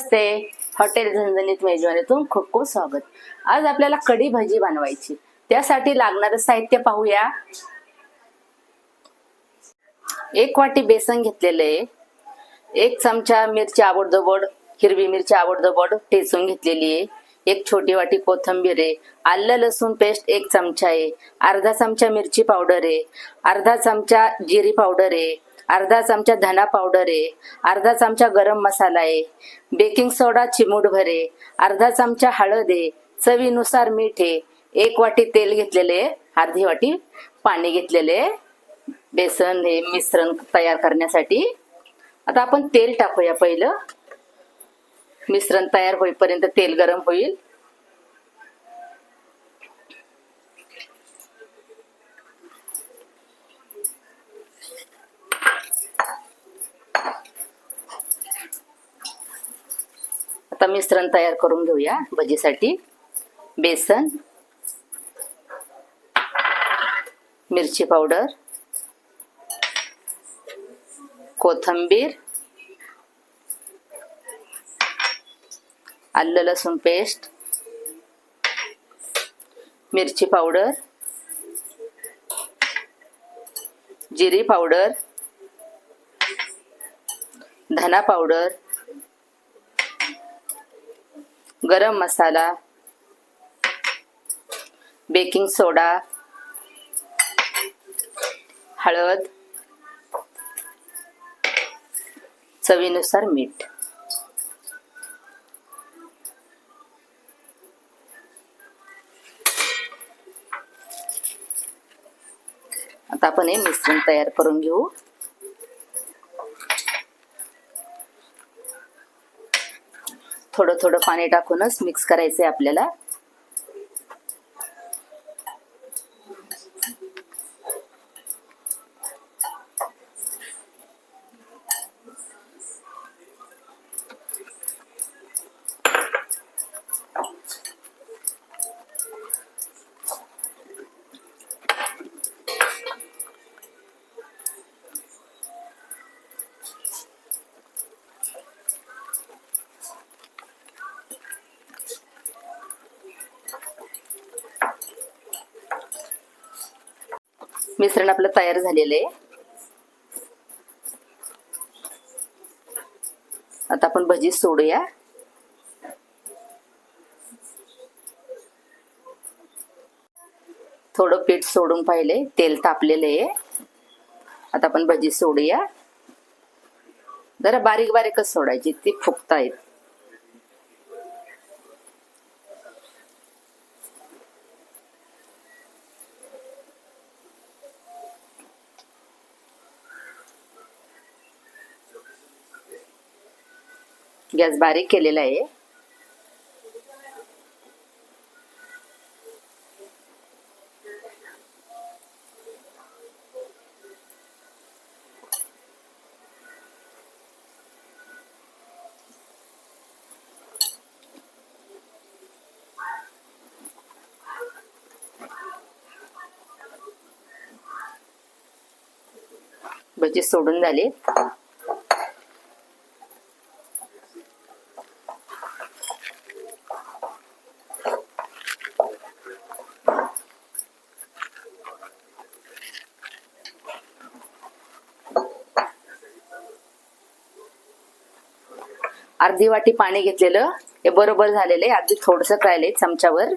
नमस्ते. Hotel झणझणीत मेजवानीतून खूप खूप स्वागत. आज आपल्याला कढी भाजी बनवायची. त्यासाठी लागणारं साहित्य पाहूया. एक वाटी बेसन घेतलेले एक चमचा मिरची आवडदोबड हिरवी मिरची आवडदोबड ठेचून घेतलेली आहे. एक छोटी वाटी कोथिंबीर आहे. आलं लसूण पेस्ट एक चमचा आहे. अर्धा चमचा मिरची पावडर आहे. अर्धा चमचा जिरी पावडर आहे. अर्धा चमचा धना पावडर आहे अर्धा चमचा गरम मसाला आहे बेकिंग सोडा चिमूटभर आहे अर्धा चमचा हळद आहे चवीनुसार मीठ आहे एक वाटी तेल घेतलेले अर्धी वाटी पाणी घेतलेले बेसन हे मिश्रण तयार करण्यासाठी. आता आपण तेल टाकूया पहिलं. मिश्रण तयार होईपर्यंत तेल गरम होईल. आता मिश्रण तयार करून घेऊया भजीसाठी. बेसन मिरची पावडर कोथंबीर आलं लसूण पेस्ट मिरची पावडर जिरी पावडर धना पावडर गरम मसाला बेकिंग सोडा हळद चवीनुसार मीठ. आता आपण हे मिश्रण तयार करून घेऊ. थोडं थोडं पाणी टाकूनच मिक्स करायचंय आपल्याला. मिश्रण आपलं तयार झालेलं आहे. आता आपण भजी सोडूया. थोडं पीठ सोडून पाहिले तेल तापलेलं आहे. आता आपण भजी सोडूया. जरा बारीक बारीकच सोडायची ती फुकतायत. गॅस बारीक केलेला आहे. भजी सोडून झाली. अर्धी वाटी पाणी घेतलेलं हे बरोबर झालेलं आहे. अगदी थोडस राहिलंय चमच्यावर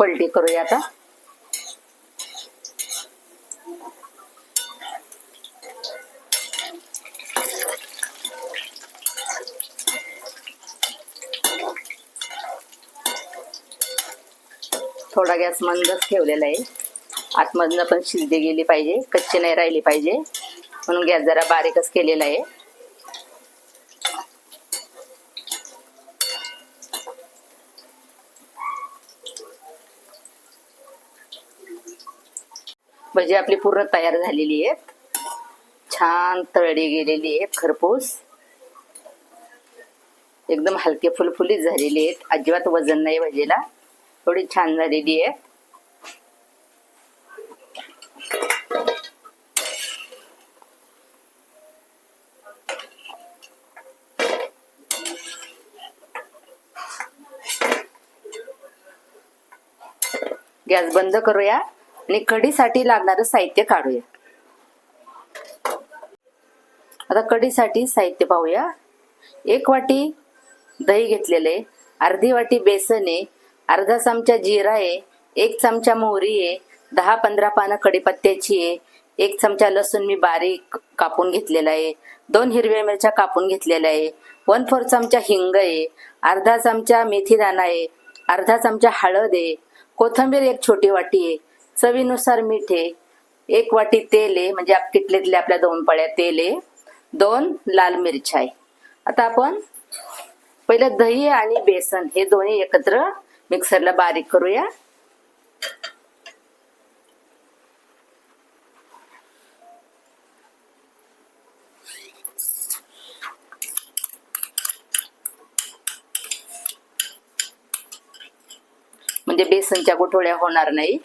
पलटी करूया आता. थोडा गॅस मंदच ठेवलेला आहे. आतमधनं पण शिजली गेली पाहिजे कच्ची नाही राहिली पाहिजे. म्हणून गॅस जरा बारीकच केलेला आहे. भजी आपली पूर्ण तयार झालेली आहेत. छान तळली गेलेली आहेत खरपूस. एकदम हलके फुलफुलीत झालेली आहेत. अजिबात वजन नाही भजीला. थोडी छान झालेली आहे गॅस बंद करूया. आणि कढीसाठी लागणारं साहित्य काढूया. आता कढीसाठी साहित्य पाहूया. एक वाटी दही घेतलेले अर्धी वाटी बेसन आहे अर्धा चमचा जिरा आहे एक चमचा मोहरी आहे दहा पंधरा पानं कढीपत्त्याची आहे एक चमचा लसूण मी बारीक कापून घेतलेला आहे दोन हिरव्या मिरच्या कापून घेतलेल्या आहे वन फोर चमचा हिंग आहे अर्धा चमचा मेथी दाणा आहे अर्धा चमचा हळद आहे कोथिंबीर एक छोटी वाटी आहे चवीनुसार मीठ आहे एक वाटी तेल आहे म्हणजे आप- किटलीतले आपल्या दोन पळ्या तेल आहे दोन लाल मिरच्या. आहे आता आपण पहिलं दही आणि बेसन हे दोन्ही एकत्र मिक्सरला बारीक करूया. म्हणजे बेसनच्या गुठोळ्या होणार नाही.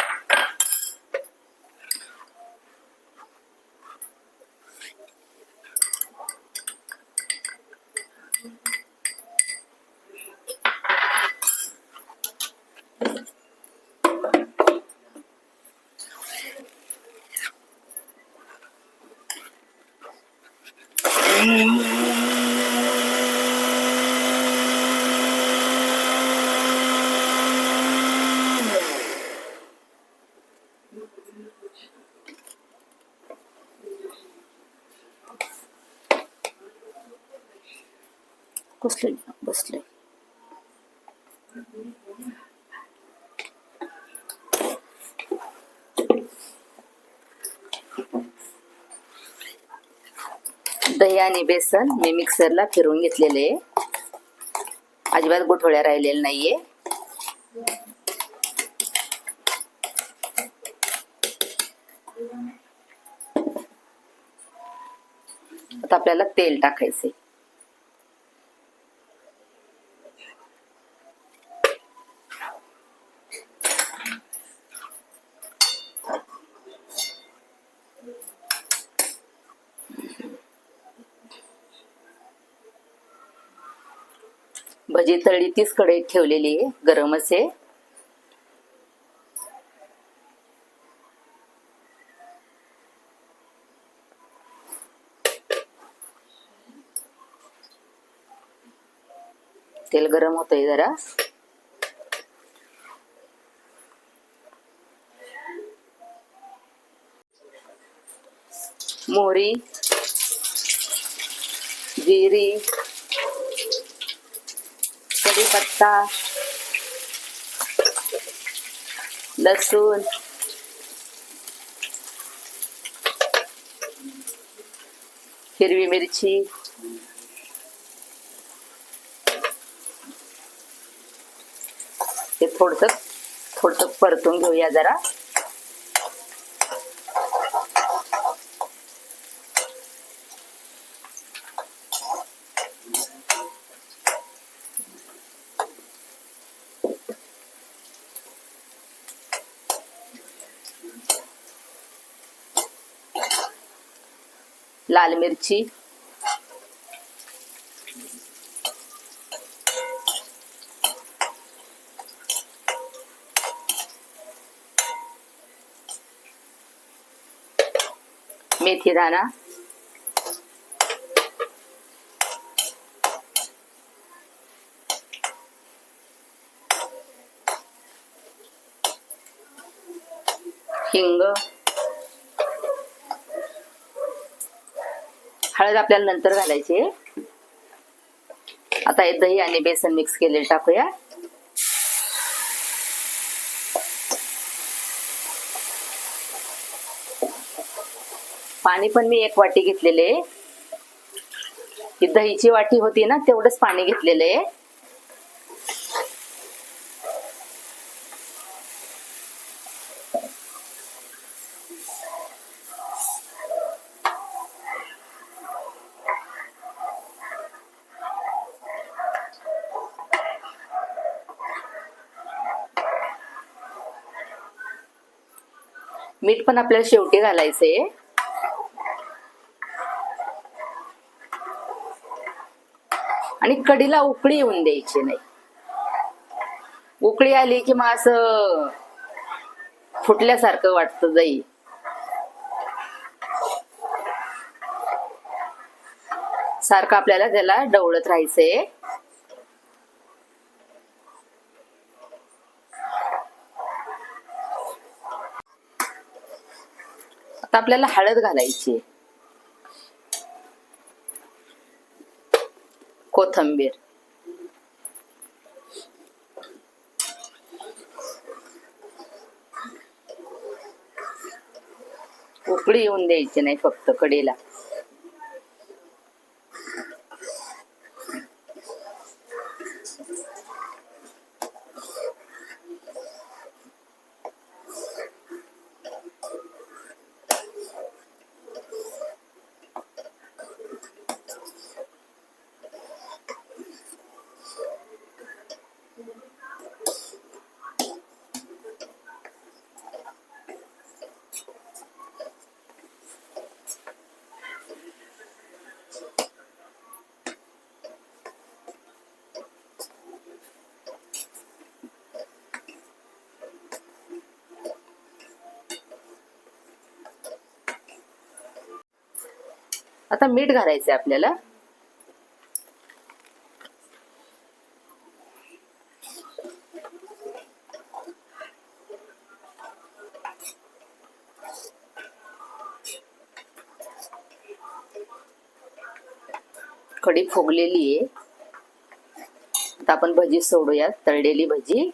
दही आणि बेसन मी मिक्सरला फिरवून घेतलेले आहे. अजिबात गुठोळ्या राहिलेल्या नाहीये आता आपल्याला तेल टाकायचे भजी तळली तीच कढईत ठेवलेली आहे गरमच आहे. तेल गरम होतंय जरा. मोहरी जिरी कढीपत्ता लसूण हिरवी मिरची हे थोडस थोडस परतून घेऊया जरा. लाल मिरची मेथी दाणा हिंग हळद आपल्याला नंतर घालायची. आता हे दही आणि बेसन मिक्स केलेलं टाकूया. पाणी पण मी एक वाटी घेतलेले ही दहीची वाटी होती ना तेवढंच पाणी घेतलेलं आहे. मीठ पण आपल्याला शेवटी घालायचंय. आणि कडीला उकळी येऊन द्यायची नाही. उकळी आली की मग असं फुटल्यासारखं वाटतं जाई. सारखं आपल्याला त्याला डवळत राहायचंय. आता आपल्याला हळद घालायची आहे. कोथंबीर उकळी येऊन द्यायची नाही फक्त कढीला आता मीठ घालायचंय आपल्याला. कढी फुगलेली आहे आता आपण भजी सोडूया तळलेली भजी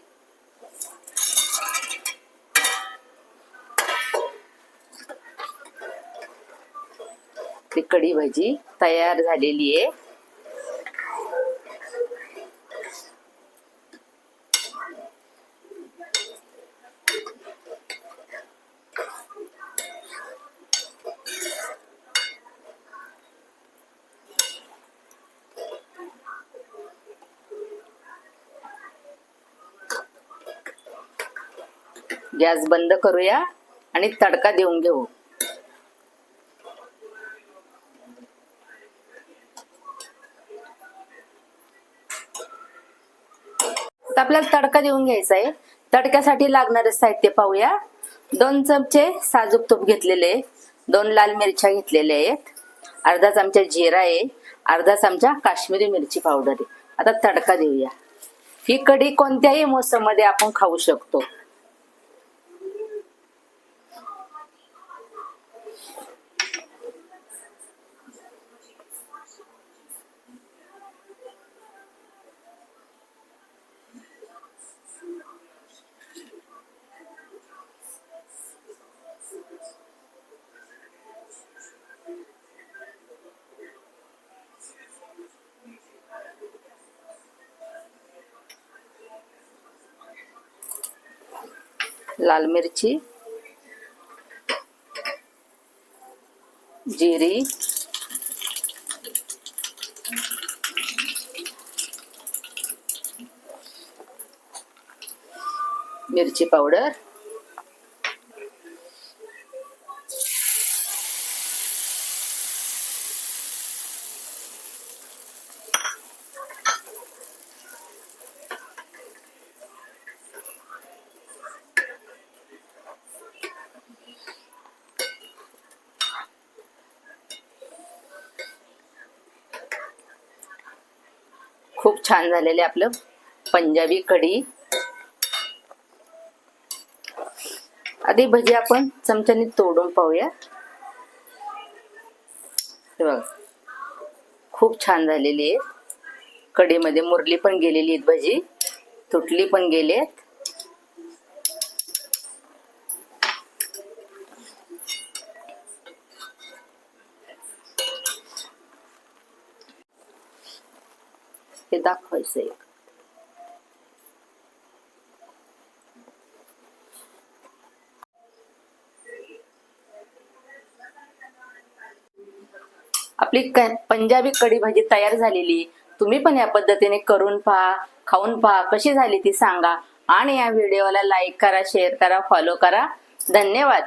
ती कढी भजी तयार झालेली आहे. गॅस बंद करूया आणि तडका देऊन घेऊ. आपल्याला तडका देऊन घ्यायचा आहे तडक्यासाठी लागणारे साहित्य पाहूया. दोन चमचे साजूक तूप घेतलेले दोन लाल मिरच्या घेतलेल्या आहेत. अर्धा चमचा जिरा आहे. अर्धा चमचा काश्मीरी मिरची पावडर आहे. आता तडका देऊया. ही कढी कोणत्याही मोसममध्ये आपण खाऊ शकतो. लाल मिरची जिरी मिरची पावडर खूप छान झालेले आपलं पंजाबी कढी. आधी भजी आपण चमच्याने तोडून पाहूया. हे बघा. खूप छान झालेली आहे. कढीमध्ये मुरली पण गेलेली आहेत भजी. तुटली पण गेली आहेत दाखवायचं एक. आपली पंजाबी कढी भाजी तयार झालेली तुम्ही पण या पद्धतीने करून पहा खाऊन पहा कशी झाली ती सांगा. आणि या व्हिडिओला लाईक करा शेअर करा फॉलो करा. धन्यवाद.